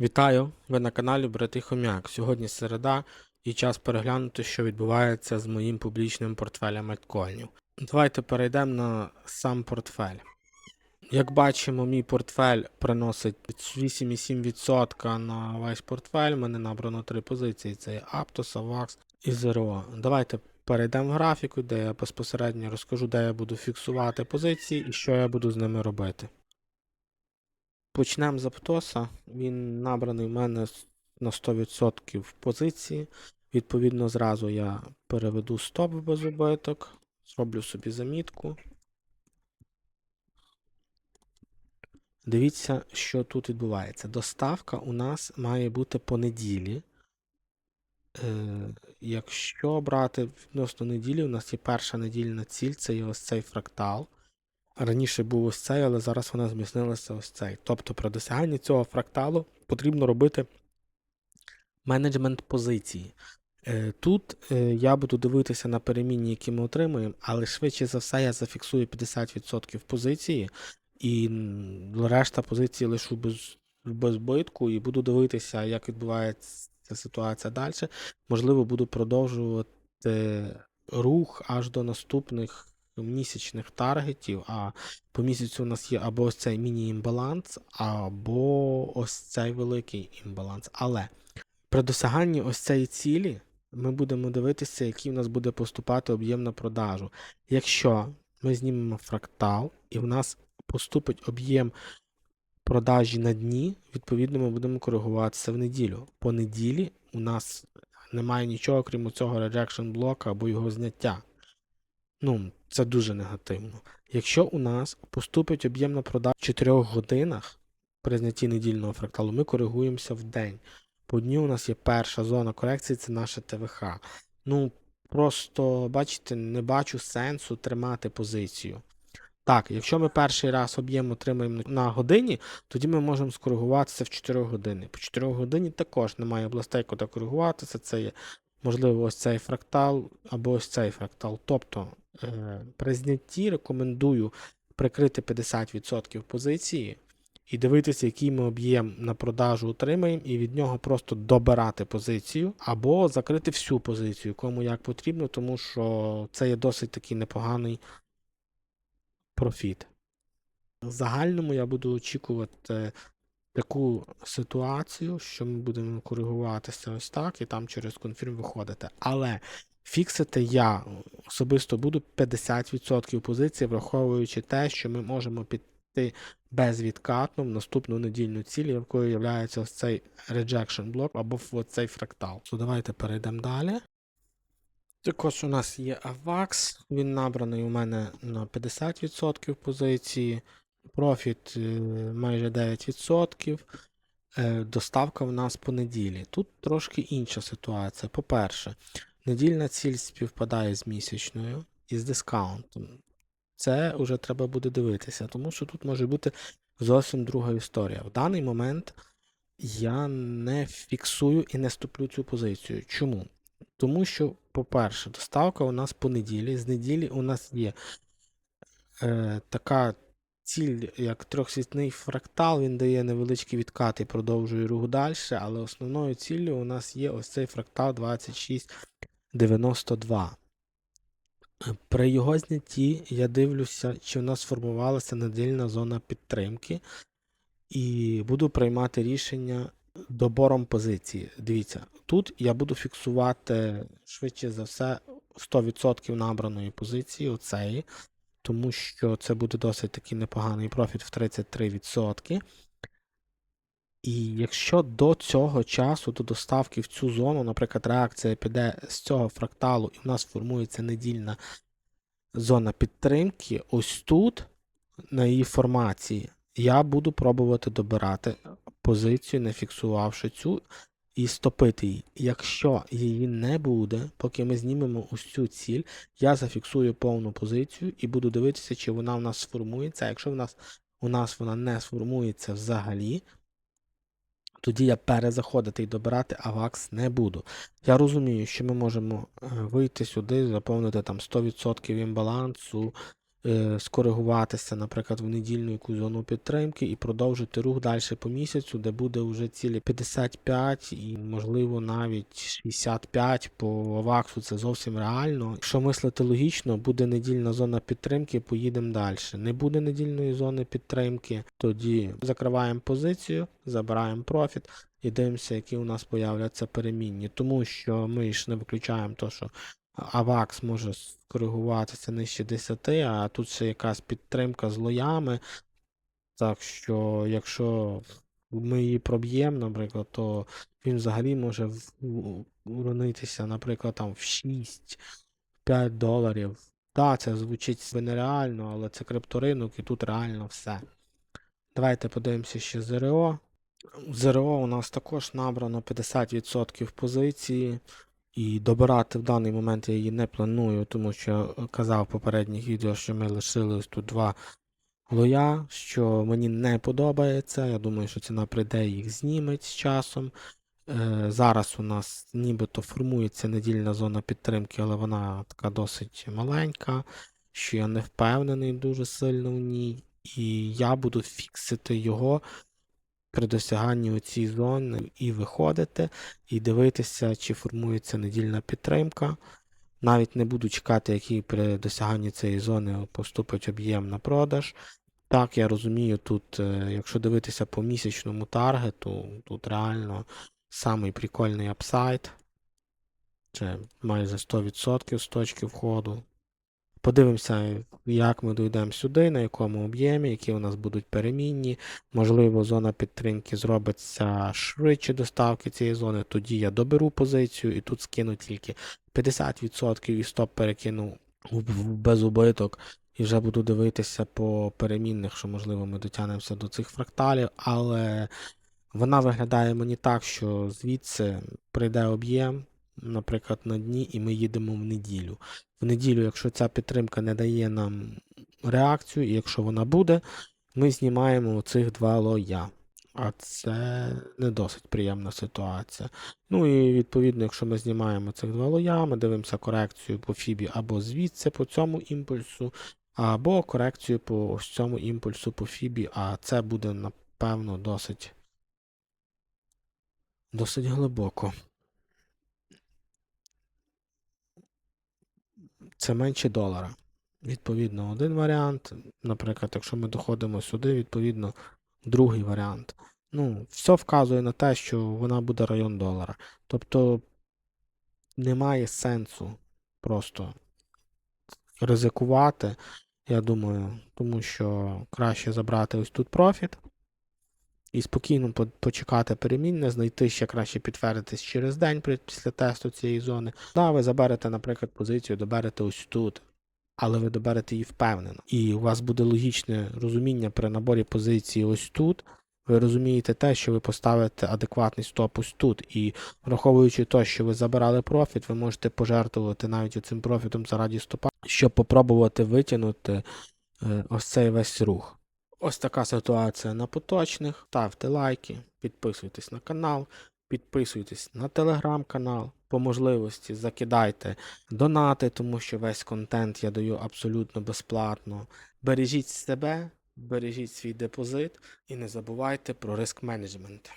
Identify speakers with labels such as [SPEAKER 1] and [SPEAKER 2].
[SPEAKER 1] Вітаю! Ви на каналі Брати Хомяк. Сьогодні середа і час переглянути, що відбувається з моїм публічним портфелем альткоїнів. Давайте перейдемо на сам портфель. Як бачимо, мій портфель приносить 8,7% на весь портфель. У мене набрано три позиції: це Aptos, AVAX і ZERO. Давайте перейдемо в графіку, де я безпосередньо розкажу, де я буду фіксувати позиції і що я буду з ними робити. Почнемо з Аптоса. Він набраний в мене на 100% позиції. Відповідно, зразу я переведу стоп в без убиток, зроблю собі замітку. Дивіться, що тут відбувається. Доставка у нас має бути по неділі. Е, якщо брати відносно неділі, у нас є перша недільна ціль, це є ось цей фрактал. Раніше був ось цей, але зараз вона зміцнилася ось цей. Тобто при досяганні цього фракталу потрібно робити менеджмент позиції. Е, Тут е, я буду дивитися на перемінні, які ми отримуємо, але швидше за все я зафіксую 50% позиції, і решта позиції лишу без, без збитку, і буду дивитися, як відбувається ситуація далі. Можливо, буду продовжувати рух аж до наступних місячних таргетів, а по місяцю у нас є або ось цей міні-імбаланс, або ось цей великий імбаланс. Але при досяганні ось цієї цілі ми будемо дивитися, який в нас буде поступати об'єм на продажу. Якщо ми знімемо фрактал і в нас поступить об'єм продажі на дні, відповідно, ми будемо коригуватися в неділю. По неділі у нас немає нічого, крім цього rejection блока або його зняття. Ну, це дуже негативно. Якщо у нас поступить об'єм на продаж в 4 годинах при знятті недільного фракталу, ми коригуємося в день. По дню у нас є перша зона корекції, це наше ТВХ. Ну, просто, бачите, не бачу сенсу тримати позицію. Так, якщо ми перший раз об'єм отримаємо на годині, тоді ми можемо скоригуватися в 4 години. По 4 годині також немає областей, куди коригуватися. Це є, можливо, ось цей фрактал або ось цей фрактал. Тобто при знятті рекомендую прикрити 50% позиції і дивитися, який ми об'єм на продажу отримаємо, і від нього просто добирати позицію, або закрити всю позицію, кому як потрібно, тому що це є досить такий непоганий профіт. В загальному я буду очікувати таку ситуацію, що ми будемо коригуватися ось так, і там через конфірм виходити. Але фіксити я особисто буду 50% позиції, враховуючи те, що ми можемо піти безвідкатно в наступну недільну ціль, якою є цей rejection блок або цей фрактал. То давайте перейдемо далі. Також у нас є AVAX, він набраний у мене на 50% позиції, профіт е, майже 9%. Е, Доставка в нас по неділі. Тут трошки інша ситуація. По-перше, Недільна ціль співпадає з місячною і з дискаунтом. Це вже треба буде дивитися, тому що тут може бути зовсім друга історія. В даний момент я не фіксую і не ступлю цю позицію. Чому? Тому що, по-перше, доставка у нас по неділі. З неділі у нас є е, така ціль, як трьохсвітний фрактал, він дає невеличкі і продовжує рух далі, але основною ціллю у нас є ось цей фрактал 26 92. При його знятті я дивлюся, чи в нас сформувалася недільна зона підтримки, і буду приймати рішення добором позиції. Дивіться, тут я буду фіксувати швидше за все 100% набраної позиції оцеї, тому що це буде досить такий непоганий профіт в 33%. І якщо до цього часу, до доставки в цю зону, наприклад, реакція піде з цього фракталу, і в нас формується недільна зона підтримки, ось тут, на її формації, я буду пробувати добирати позицію, не фіксувавши цю, і стопити її. Якщо її не буде, поки ми знімемо ось цю ціль, я зафіксую повну позицію і буду дивитися, чи вона в нас сформується. А якщо в нас, у нас вона не сформується взагалі, тоді я перезаходити і добирати авакс не буду. Я розумію, що ми можемо е, вийти сюди, заповнити там 100% імбалансу скоригуватися, наприклад, в недільну якусь зону підтримки і продовжити рух далі по місяцю, де буде вже цілі 55 і, можливо, навіть 65 по ваксу це зовсім реально. Якщо мислити логічно, буде недільна зона підтримки, поїдемо далі. Не буде недільної зони підтримки, тоді закриваємо позицію, забираємо профіт і дивимося, які у нас появляться перемінні. Тому що ми ж не виключаємо то, що Авакс може скоригуватися нижче 10, а тут ще якась підтримка з лоями. Так що, якщо ми її проб'ємо, наприклад, то він взагалі може уронитися, наприклад, там в 6-5 доларів. Так, це звучить нереально, але це крипторинок і тут реально все. Давайте подивимося ще ЗРО. ЗРО у нас також набрано 50% позиції. І добирати в даний момент я її не планую, тому що казав в попередніх відео, що ми лишились тут два лоя, що мені не подобається. Я думаю, що ціна прийде і їх зніметь з часом. Е, зараз у нас нібито формується недільна зона підтримки, але вона така досить маленька, що я не впевнений дуже сильно в ній. І я буду фіксити його при досяганні у зони і виходити, і дивитися, чи формується недільна підтримка. Навіть не буду чекати, який при досяганні цієї зони поступить об'єм на продаж. Так, я розумію, тут, е, якщо дивитися по місячному таргету, тут реально самий прикольний апсайд. Це майже 100% з точки входу. Подивимося, як ми дійдемо сюди, на якому об'ємі, які у нас будуть перемінні. Можливо, зона підтримки зробиться швидше доставки цієї зони. Тоді я доберу позицію і тут скину тільки 50% і стоп перекину в безубиток. І вже буду дивитися по перемінних, що можливо ми дотягнемося до цих фракталів, але вона виглядає мені так, що звідси прийде об'єм, наприклад, на дні, і ми їдемо в неділю. В неділю, якщо ця підтримка не дає нам реакцію, і якщо вона буде, ми знімаємо цих два лоя. А це не досить приємна ситуація. Ну і відповідно, якщо ми знімаємо цих два лоя, ми дивимося корекцію по фібі або звідси по цьому імпульсу, або корекцію по ось цьому імпульсу по фібі, а це буде, напевно, досить, досить глибоко. Це менше долара. Відповідно, один варіант. Наприклад, якщо ми доходимо сюди, відповідно, другий варіант. Ну, все вказує на те, що вона буде район долара. Тобто немає сенсу просто ризикувати, я думаю, тому що краще забрати ось тут профіт і спокійно почекати перемінне, знайти ще краще підтвердитись через день після тесту цієї зони. Да, ви заберете, наприклад, позицію, доберете ось тут, але ви доберете її впевнено. І у вас буде логічне розуміння при наборі позиції ось тут. Ви розумієте те, що ви поставите адекватний стоп ось тут, і враховуючи те, що ви забирали профіт, ви можете пожертвувати навіть цим профітом заради стопа, щоб попробувати витягнути е, ось цей весь рух. Ось така ситуація на поточних. Ставте лайки, підписуйтесь на канал, підписуйтесь на телеграм-канал. По можливості закидайте донати, тому що весь контент я даю абсолютно безплатно. Бережіть себе, бережіть свій депозит і не забувайте про риск менеджмент.